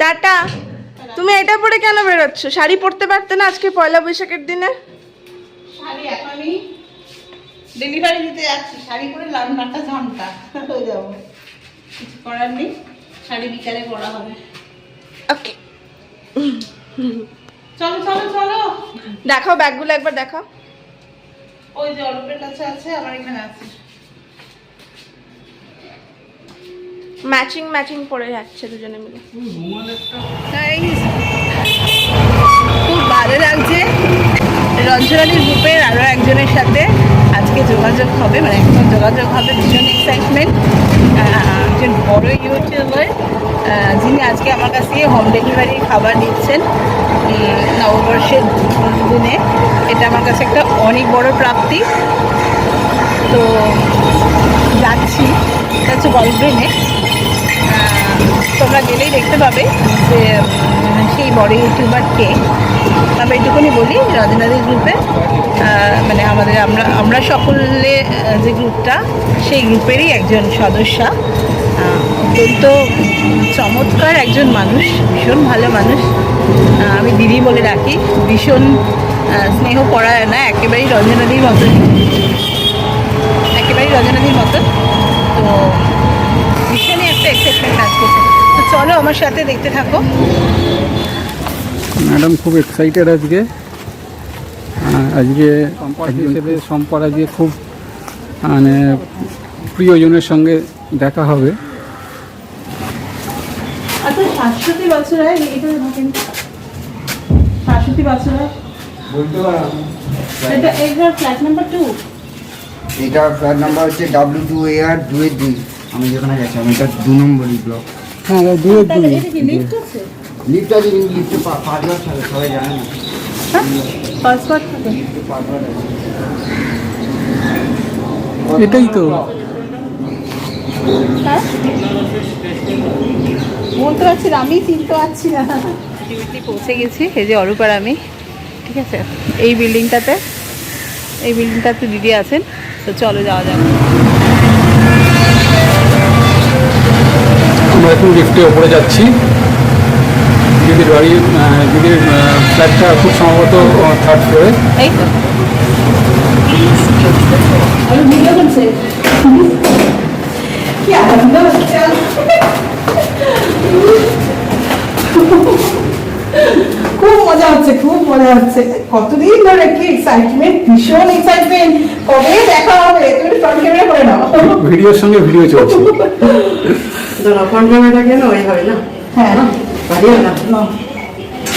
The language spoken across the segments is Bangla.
টাটা। তুমি এটা পরে কেন বেরোচ্ছ? শাড়ি পরতে পারতে না আজকে পয়লা বৈশাখের দিনে? শাড়ি এখনই ডেলিভারি দিতে যাচ্ছি। শাড়ি পরে ঝামটা। হয়ে যাব। কিছু করার নেই। শাড়ি বিকালে পরা হবে। ওকে চলো চলো চলো। দেখাও ব্যাগগুলো একবার দেখাও। ওই যে অল্পের কাছে আছে আমার এখানে আছে। ম্যাচিং ম্যাচিং পরে যাচ্ছে দুজনে মিলে। খুব ভালো লাগছে। রঞ্জনালীর গ্রুপের আরও একজনের সাথে আজকে যোগাযোগ হবে মানে একদম যোগাযোগ হবে, ভীষণ এক্সাইটমেন্ট একজন বড় ইউটিউবার যিনি আজকে আমার কাছ থেকে হোম ডেলিভারি খাবার নিচ্ছেন নববর্ষের দিনে এটা আমার কাছে একটা অনেক বড় প্রাপ্তি। তো যাচ্ছি হচ্ছে গল্পেনে তোমরা গেলেই দেখতে পাবে যে সেই বড় ইউটিউবারকে তবে এইটুকুনি বলি রজনাদির গ্রুপে মানে আমাদের আমরা আমরা সকলে যে গ্রুপটা, সেই গ্রুপেরই একজন সদস্যা। অত্যন্ত চমৎকার একজন মানুষ, ভীষণ ভালো মানুষ। আমি দিদি বলে ডাকি, ভীষণ স্নেহ না একেবারেই রজনাদির মতন। একেবারেই রজনাদির মতন। তো, ভীষণই একটা তো চলো আমার সাথে দেখতে থাকো। ম্যাডাম খুব এক্সাইটেড আজকে। আজকে হিসেবে সম্পর আজকে খুব মানে প্রিয়জনের সঙ্গে দেখা হবে। আচ্ছা বছর হয় এটা থাকেন বছর হয় এটা এটার ফ্ল্যাট নাম্বার টু এটা ফ্ল্যাট নাম্বার হচ্ছে ডাব্লিউ টু এ আর দুই আমি যেখানে গেছি আমি এটা দু নম্বরই ব্লক হ্যাঁ দুয়ে দুই। এটা কি লিফট আছে? লিফট আছে কিন্তু লিফটে পাঁচবার থাকে সবাই জানে না। পাসওয়ার্ড থাকে আছে এটাই তো। হ্যাঁ? বলতে পারছি না আমি চিনতে পারছি না। আলটিমেটলি পৌঁছে গেছি এই যে অরূপার আমি ঠিক আছে? এই বিল্ডিংটাতে এই বিল্ডিংটাতে দিদি আছেন তো চলো যাওয়া যাক। আমরা এখন লিফটে ওপরে যাচ্ছি। দিদির বাড়ি দিদির ফ্ল্যাটটা খুব সম্ভবত থার্ড ফ্লোরে কি খুব মজা হচ্ছে খুব মজা হচ্ছে। কতদিন ধরে কি এক্সাইটমেন্ট ভীষণ এক্সাইটমেন্ট কবে দেখা হবে? তুমি ফ্রন্ট ক্যামেরা করে নাও। ভিডিওর সঙ্গে ভিডিও চলছে। দাঁড়া ফ্রন্ট ক্যামেরাটা কেন? ওই হবে না? হ্যাঁ। পারিও না?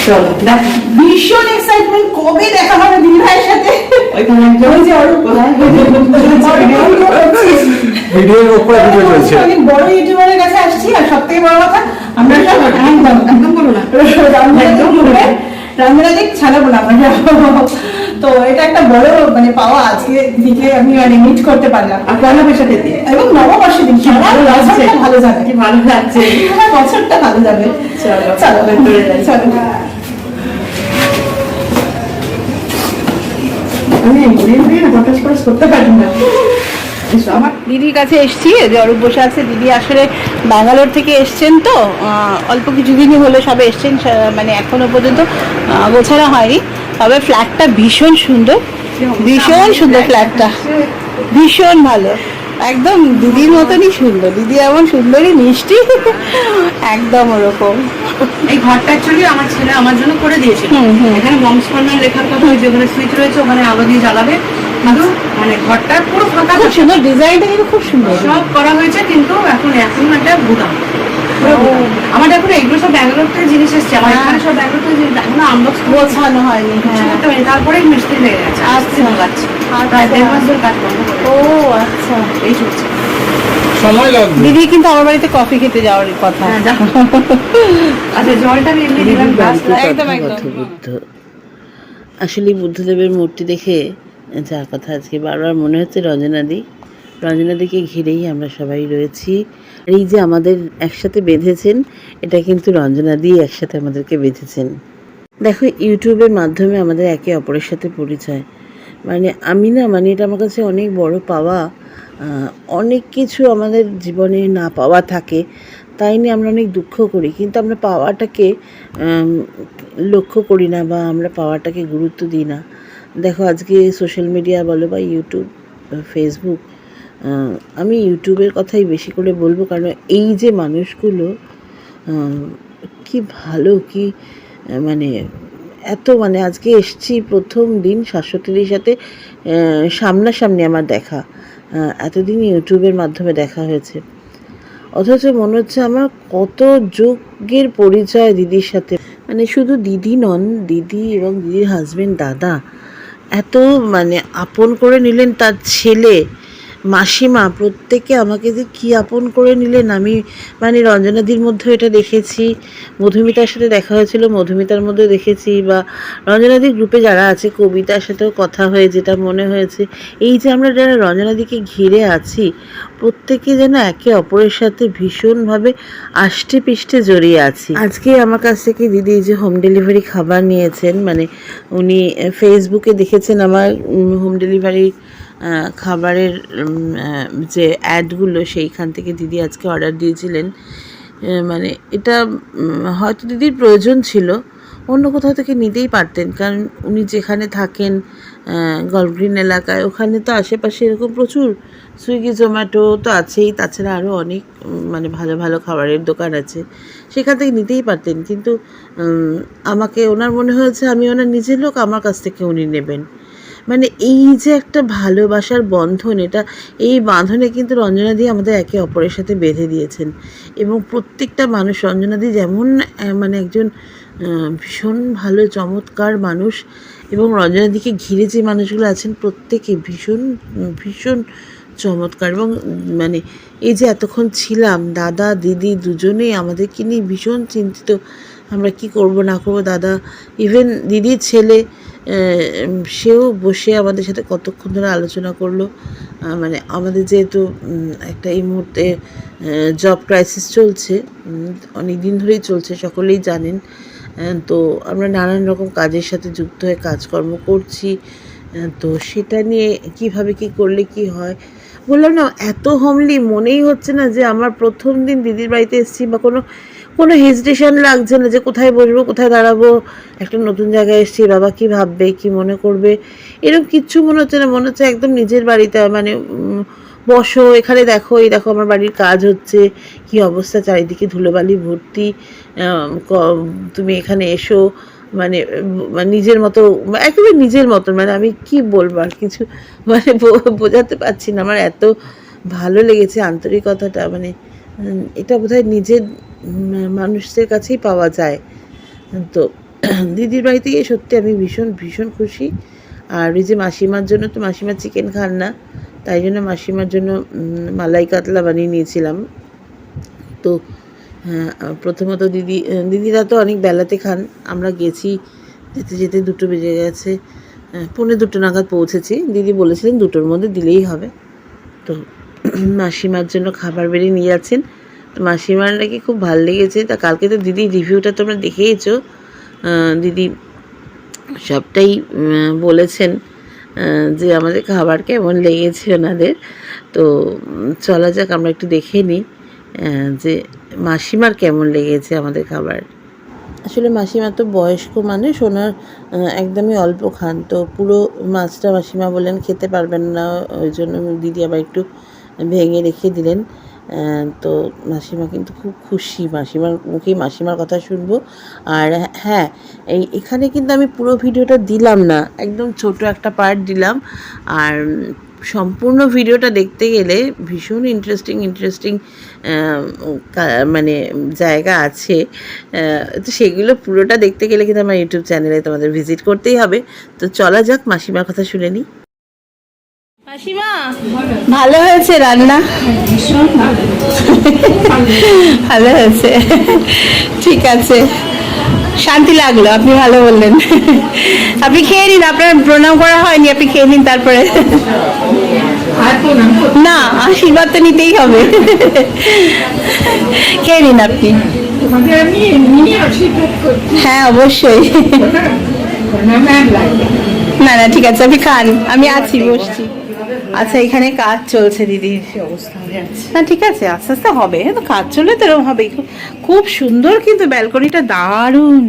চলো দেখ। ভীষণ এক্সাইটমেন্ট কবে দেখা হবে দিদি ভাইয়ের সাথে? ওইখানে একজন। যে অরূপ ভিডিওর ওপরে ভিডিও চলছে। অনেক বড় ইউটিউবারের কাছে আসছি আর সব থেকে বড় কথা আমরা একদম একদম না। একদম রামদাদিক ছাড়াবো না। আমরা তো এটা একটা বড় মানে পাওয়া আজকে দিদিকে আমি মানে মিট করতে পারলাম আর পয়লা বৈশাখের এবং নববর্ষের দিন সারা বছরটা ভালো যাবে। কি ভালো লাগছে? সারা বছরটা ভালো যাবে। চলো, চলো চলো আমি ঘুরিয়ে ঘুরিয়ে না পটাশ পটাশ করতে পারি না। আমার দিদির কাছে এসছি যে অরূপ বসে আছে দিদি আসলে ব্যাঙ্গালোর থেকে এসছেন তো অল্প কিছুদিনই হলো সবে এসছেন মানে এখনও পর্যন্ত গোছানো হয়নি তবে ফ্ল্যাটটা ভীষণ সুন্দর ভীষণ সুন্দর ফ্ল্যাটটা ভীষণ ভালো একদম দিদির মতনই সুন্দর দিদি এমন সুন্দরই মিষ্টি একদম ওরকম। এই ঘরটা অ্যাকচুয়ালি আমার ছেলে আমার জন্য করে হুম। এখানে বংশকন্যার লেখার কথা হয়েছে ওখানে সুইচ রয়েছে ওখানে আলো দিয়ে জ্বালাবে। কিন্তু মানে ঘরটা পুরো ফাঁকা খুব সুন্দর ডিজাইনটা কিন্তু খুব সুন্দর। সব করা হয়েছে কিন্তু এখন এখন একটা গুদাম। আমার এখন এগুলো সব ব্যাঙ্গালোর থেকে জিনিস এসছে। আমার হ্যাঁ। এখানে সব ব্যাঙ্গালোর থেকে জিনিস এখনও আনবক্স গোছানো হয়নি হ্যাঁ। তারপরে মিস্ত্রি লেগে গেছে। আচ্ছা। লাগাচ্ছে প্রায় দেড় মাস ধরে কাজ বন্ধ ও আচ্ছা। এই চলছে। সময় লাগবে। দিদি কিন্তু আমার বাড়িতে কফি খেতে যাওয়ার কথা। হ্যাঁ, আচ্ছা জলটা আমি এমনি দিলাম একদম একদম। বুদ্ধ আসলে বুদ্ধদেবের মূর্তি দেখে যা কথা আজকে বারবার মনে হচ্ছে রঞ্জনাদি রঞ্জনাদিকে ঘিরেই আমরা সবাই রয়েছি। আর এই যে আমাদের একসাথে বেঁধেছেন, এটা কিন্তু রঞ্জনাদি একসাথে আমাদেরকে বেঁধেছেন। দেখো, ইউটিউবের মাধ্যমে আমাদের একে অপরের সাথে পরিচয়। মানে আমি না মানে এটা আমার কাছে অনেক বড় পাওয়া অনেক কিছু আমাদের জীবনে না পাওয়া থাকে। তাই নিয়ে আমরা অনেক দুঃখ করি। কিন্তু আমরা পাওয়াটাকে লক্ষ্য করি না বা আমরা পাওয়াটাকে গুরুত্ব দিই না। দেখো, আজকে সোশ্যাল মিডিয়া বলো বা ইউটিউব ফেসবুক আমি ইউটিউবের কথাই বেশি করে বলব। কারণ এই যে মানুষগুলো কি ভালো, কি মানে এত মানে আজকে এসছি প্রথম দিন শাশ্বতীর সাথে সামনাসামনি আমার দেখা। এতদিন ইউটিউবের মাধ্যমে দেখা হয়েছে। অথচ মনে হচ্ছে আমার কত যুগের পরিচয় দিদির সাথে। মানে শুধু দিদি নন, দিদি এবং দিদির হাজবেন্ড দাদা এত মানে আপন করে নিলেন তার ছেলে। মাসিমা, প্রত্যেকে আমাকে যে কী আপন করে নিলেন, আমি মানে রঞ্জনাদির মধ্যেও এটা দেখেছি। মধুমিতার সাথে দেখা হয়েছিল, মধুমিতার মধ্যে দেখেছি বা রঞ্জনাদির গ্রুপে যারা আছে, কবিতার সাথেও কথা হয়ে যেটা মনে হয়েছে। এই যে আমরা যারা রঞ্জনাদিকে ঘিরে আছি, প্রত্যেকে যেন একে অপরের সাথে ভীষণভাবে আষ্টে পিষ্টে জড়িয়ে আছি। আজকে আমার কাছ থেকে দিদি যে হোম ডেলিভারি খাবার নিয়েছেন মানে উনি ফেসবুকে দেখেছেন আমার হোম ডেলিভারি খাবারের যে অ্যাডগুলো সেইখান থেকে দিদি আজকে অর্ডার দিয়েছিলেন। মানে এটা হয়তো দিদির প্রয়োজন ছিল, অন্য কোথাও থেকে নিতেই পারতেন। কারণ উনি যেখানে থাকেন গলগ্রিন এলাকায়, ওখানে তো আশেপাশে এরকম প্রচুর সুইগি, জোম্যাটো তো আছেই। তাছাড়া আরও অনেক মানে ভালো ভালো খাবারের দোকান আছে। সেখান থেকে নিতেই পারতেন। কিন্তু আমাকে, ওনার মনে হয়েছে আমি ওনার নিজের লোক, আমার কাছ থেকে উনি নেবেন। মানে এই যে একটা ভালোবাসার বন্ধন, এটা এই বাঁধনে কিন্তু রঞ্জনা রঞ্জনাদি আমাদের একে অপরের সাথে বেঁধে দিয়েছেন। এবং প্রত্যেকটা মানুষ রঞ্জনা রঞ্জনাদি যেমন মানে একজন ভীষণ ভালো, চমৎকার মানুষ এবং রঞ্জনাদিকে ঘিরে যে মানুষগুলো আছেন প্রত্যেকে ভীষণ ভীষণ চমৎকার এবং মানে এই যে এতক্ষণ ছিলাম, দাদা, দিদি দুজনেই আমাদেরকে নিয়ে ভীষণ চিন্তিত, আমরা কি করব, না করব, দাদা ইভেন দিদির ছেলে সেও বসে আমাদের সাথে কতক্ষণ ধরে আলোচনা করল। মানে আমাদের যেহেতু একটা এই মুহূর্তে জব ক্রাইসিস চলছে অনেক দিন ধরেই চলছে, সকলেই জানেন। তো আমরা নানান রকম কাজের সাথে যুক্ত হয়ে কাজকর্ম করছি। তো সেটা নিয়ে কীভাবে কি করলে কি হয়? বললাম না, এত হোমলি মনেই হচ্ছে না যে আমার প্রথম দিন দিদির বাড়িতে এসেছি বা কোনো কোনো হেজিটেশন লাগছে না যে কোথায় বসবো, কোথায় দাঁড়াবো, একটা নতুন জায়গায় এসেছি বাবা কি ভাববে, কি মনে করবে? এরকম কিচ্ছু মনে হচ্ছে না, মনে হচ্ছে একদম নিজের বাড়িতে মানে বসো, এখানে দেখো, এই দেখো আমার বাড়ির কাজ হচ্ছে, কি অবস্থা, চারিদিকে ধুলোবালি, ভর্তি তুমি এখানে এসো মানে মানে নিজের মতো, একেবারে নিজের মতো মানে আমি কি বলব আর কিছু মানে বোঝাতে পারছি না, আমার এত ভালো লেগেছে আন্তরিকতাটা মানে এটা বোধহয় নিজের মানুষদের কাছেই পাওয়া যায়। তো দিদির বাড়িতে গিয়ে সত্যি আমি ভীষণ ভীষণ খুশি। আর ওই যে মাসিমার জন্য তো মাসিমা চিকেন খান না তাই জন্য মাসিমার জন্য মালাই কাতলা বানিয়ে নিয়েছিলাম। তো হ্যাঁ প্রথমত দিদি দিদিরা তো অনেক বেলাতে খান। আমরা গেছি যেতে যেতে দুটো বেজে গেছে আহ, পৌনে দুটো নাগাদ পৌঁছেছি। দিদি বলেছিলেন দুটোর মধ্যে দিলেই হবে। তো মাসিমার জন্য খাবার বেরিয়ে নিয়ে যাচ্ছেন। মাসিমার নাকি খুব ভালো লেগেছে? তা কালকে তো দিদি রিভিউটা তোমরা দেখেইছো। দিদি সবটাই বলেছেন যে আমাদের খাবার কেমন লেগেছে ওনাদের। তো চলা যাক, আমরা একটু দেখে নিই যে মাসিমার কেমন লেগেছে আমাদের খাবার। আসলে মাসিমা তো বয়স্ক মানুষ, ওনার একদমই অল্প খান। তো পুরো মাছটা মাসিমা বললেন খেতে পারবেন না, ওই জন্য দিদি আবার একটু ভেঙে রেখে দিলেন। তো মাসিমা কিন্তু খুব খুশি। মাসিমার মুখেই মাসিমার কথা শুনব। আর হ্যাঁ এই এখানে কিন্তু আমি পুরো ভিডিওটা দিলাম না। একদম ছোট একটা পার্ট দিলাম। আর সম্পূর্ণ ভিডিওটা দেখতে গেলে ভীষণ ইন্টারেস্টিং ইন্টারেস্টিং মানে জায়গা আছে। তো সেগুলো পুরোটা দেখতে গেলে কিন্তু আমার ইউটিউব চ্যানেলে তোমাদের ভিজিট করতেই হবে। তো চলা যাক, মাসিমার কথা শুনে নিই। ভালো হয়েছে রান্না? ভালো হয়েছে। ঠিক আছে। শান্তি লাগল, আপনি ভালো বললেন। আপনি খেয়ে নিন, আপনার প্রণাম করা হয়নি, আপনি খেয়ে নিন তারপরে। না, আশীর্বাদ তো নিতেই হবে। খেয়ে নিন আপনি। হ্যাঁ অবশ্যই। না না, ঠিক আছে, আপনি খান। আমি আছি, বসছি। আচ্ছা এখানে কাজ চলছে দিদির অবস্থা? না ঠিক আছে আস্তে আস্তে হবে। তো কাজ চললে তো এরকম হবে। খুব সুন্দর কিন্তু ব্যালকনিটা দারুণ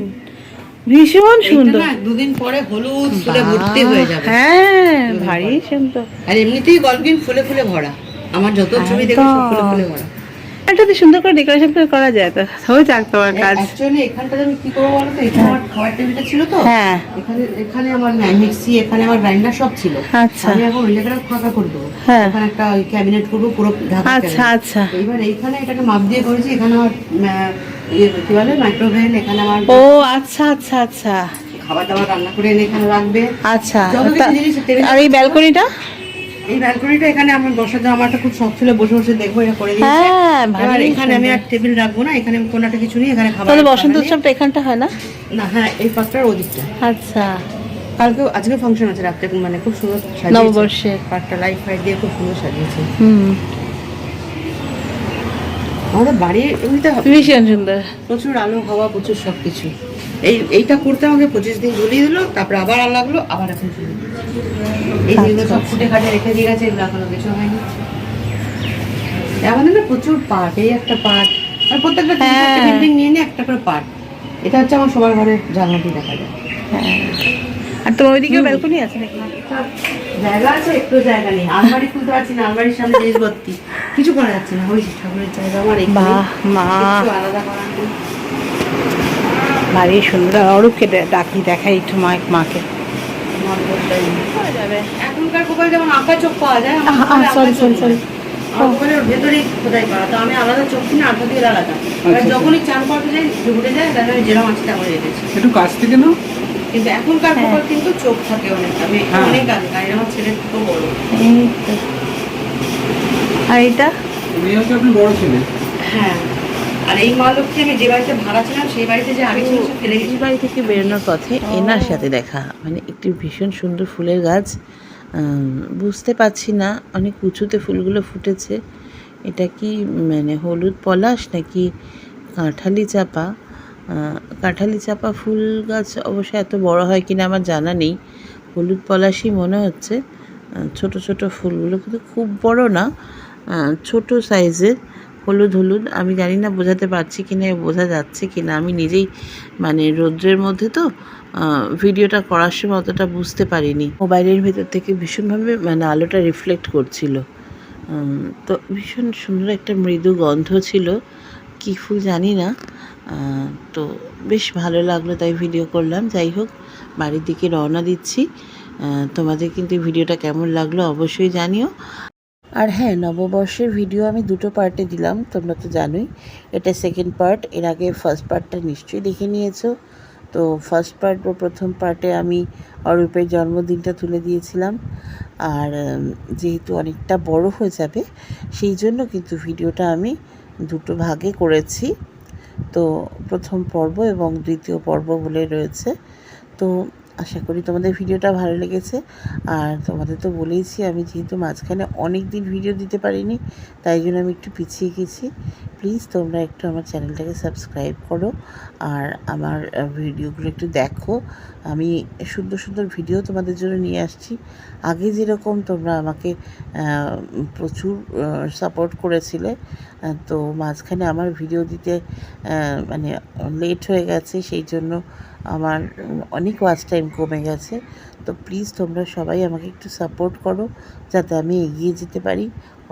ভীষণ সুন্দর। দুদিন পরে হলুদ ফুলে ভর্তি হয়ে যাবে। হ্যাঁ ভারী সুন্দর। আর এমনিতেই গল্পিন ফুলে ফুলে ভরা। আমার যত ছবি দেখো ফুলে ফুলে ভরা। একটা তো সুন্দর করে ডেকোরেশন করে করা যায় তো হয়ে যাক তোমার কাজ। অ্যাকচুয়ালি এখানটাতে আমি কি করব বলো তো? এখানে আমার খাবার টেবিলটা ছিল তো। হ্যাঁ। এখানে এখানে আমার মিক্সি এখানে আমার গ্রাইন্ডার সব ছিল। আচ্ছা। আমি এখন ওই জায়গাটা ফাঁকা করে দেবো। হ্যাঁ। এখানে একটা ক্যাবিনেট করব পুরো ঢাকা আচ্ছা আচ্ছা। এইবার এইখানে এটাকে মাপ দিয়ে করেছি এখানে আমার ইয়ে কি বলে মাইক্রোওভেন এখানে আমার ও আচ্ছা আচ্ছা আচ্ছা। খাবার দাবার রান্না করে এনে এখানে রাখবে। আচ্ছা আর এই ব্যালকনিটা এই ব্যালকনিটা এখানে আমার আমার খুব শখ ছিল বসে বসে দেখব এটা করে দিয়েছে। হ্যাঁ এবার এখানে আমি আর টেবিল রাখব না এখানে আমি কোনো একটা কিছু নিয়ে এখানে খাবার তাহলে বসন্ত উৎসবটা এখানটা হয় না? না হ্যাঁ এই ওদিকটা। আচ্ছা। কালকে আজকে ফাংশন আছে রাত্রে মানে খুব সুন্দর সাজিয়েছে। নববর্ষের পাঁচটা লাইট ফাইট দিয়ে খুব সুন্দর সাজিয়েছে। হুম। আমাদের বাড়ির এমনিতে ভীষণ সুন্দর। প্রচুর আলো হাওয়া প্রচুর সব কিছু এই এইটা করতে আমাকে পঁচিশ দিন ঝুলিয়ে দিল তারপরে আবার আর লাগল আবার এখন দিল। এই যেগুলো সব ফুটে খাটে রেখে দিয়ে গেছে এগুলো এখনও কিছু হয়নি। আমাদের না প্রচুর পার্ট এই একটা পার্ট আর প্রত্যেকটা হ্যাঁ। বিল্ডিং নিয়ে নিয়ে একটা করে পার্ট এটা হচ্ছে আমার সবার ঘরে জানলা দিয়ে দেখা যায়। আর তোমার ওইদিকেও ব্যালকনি আছে নাকি? জায়গা আছে একটু জায়গা নেই। আলমারি খুলতে পারছি না আলমারির সামনে জিনিস ভর্তি কিছু করা যাচ্ছে না। ওই ঠাকুরের জায়গা আমার মা। একটু আলাদা করা। ভারী সুন্দর অরূপকে ডাকি দেখাই একটু মা মাকে। এখনকার যেমন আঁকা চোখ পাওয়া যায় তো আমি আলাদা চোখ কিনে আঠা দিয়ে আলাদা। আচ্ছা। যখনই চান করতে যাই ঘুরে যায় তাহলে আমি যেরকম আছে তেমন রেখেছি। একটু কাছ থেকে নাও। কিন্তু এখনকার হ্যাঁ। কিন্তু চোখ থাকে অনেক আমি হ্যাঁ। অনেক আগে কারণ আমার ছেলে খুব বড়। তো। আর মেয়ে হচ্ছে আপনি বড় ছেলে। হ্যাঁ। আর এই মা লক্ষ্মী আমি যে বাড়িতে ভাড়া ছিলাম সেই বাড়িতে যে সে ফেলে গেছি বাড়ি থেকে বেরোনোর পথে এনার সাথে দেখা। মানে একটি ভীষণ সুন্দর ফুলের গাছ। বুঝতে পারছি না অনেক উঁচুতে ফুলগুলো ফুটেছে। এটা কি মানে হলুদ পলাশ নাকি কাঁঠালি চাপা? কাঁঠালি চাপা ফুল গাছ অবশ্য এত বড় হয় কিনা আমার জানা নেই। হলুদ পলাশই মনে হচ্ছে। ছোট ছোট ফুলগুলো কিন্তু খুব বড় না। ছোট সাইজের। হলুদ হলুদ, আমি জানি না বোঝাতে পারছি কি না বোঝা যাচ্ছে কি না আমি নিজেই মানে রৌদ্রের মধ্যে তো ভিডিওটা করার সময় অতটা বুঝতে পারিনি। মোবাইলের ভেতর থেকে ভীষণভাবে মানে আলোটা রিফ্লেক্ট করছিল। তো ভীষণ সুন্দর একটা মৃদু গন্ধ ছিল। কী ফুল জানি না। তো বেশ ভালো লাগল তাই ভিডিও করলাম। যাই হোক, বাড়ির দিকে রওনা দিচ্ছি। তোমাদের কিন্তু ভিডিওটা কেমন লাগল অবশ্যই জানিও। আর হ্যাঁ নববর্ষের ভিডিও আমি দুটো পার্টে দিলাম, তোমরা তো জানোই। এটা সেকেন্ড পার্ট এর আগে ফার্স্ট পার্টটা নিশ্চয়ই দেখে নিয়েছো। তো ফার্স্ট পার্ট বা প্রথম পার্টে আমি অরূপের জন্মদিনটা তুলে দিয়েছিলাম। আর যেহেতু অনেকটা বড় হয়ে যাবে, সেই জন্য কিন্তু ভিডিওটা আমি দুটো ভাগে করেছি। তো প্রথম পর্ব এবং দ্বিতীয় পর্ব বলে রয়েছে। তো আশা করি তোমাদের ভিডিওটা ভালো লেগেছে। আর তোমাদের তো বলেইছি, আমি যেহেতু মাঝখানে অনেক দিন ভিডিও দিতে পারিনি, তাই জন্য আমি একটু পিছিয়ে গেছি। প্লিজ তোমরা একটু আমার চ্যানেলটাকে সাবস্ক্রাইব করো আর আমার ভিডিওগুলো একটু দেখো। আমি সুন্দর সুন্দর ভিডিও তোমাদের জন্য নিয়ে আসছি। আগে যেরকম তোমরা আমাকে প্রচুর সাপোর্ট করেছিলে তো মাঝখানে আমার ভিডিও দিতে মানে লেট হয়ে গেছে, সেই জন্য আমার অনেক ওয়াচ টাইম কমে গেছে। তো প্লিজ তোমরা সবাই আমাকে একটু সাপোর্ট করো, যাতে আমি এগিয়ে যেতে পারি।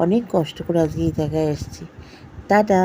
অনেক কষ্ট করে আজকে এই জায়গায় এসেছি। টাটা!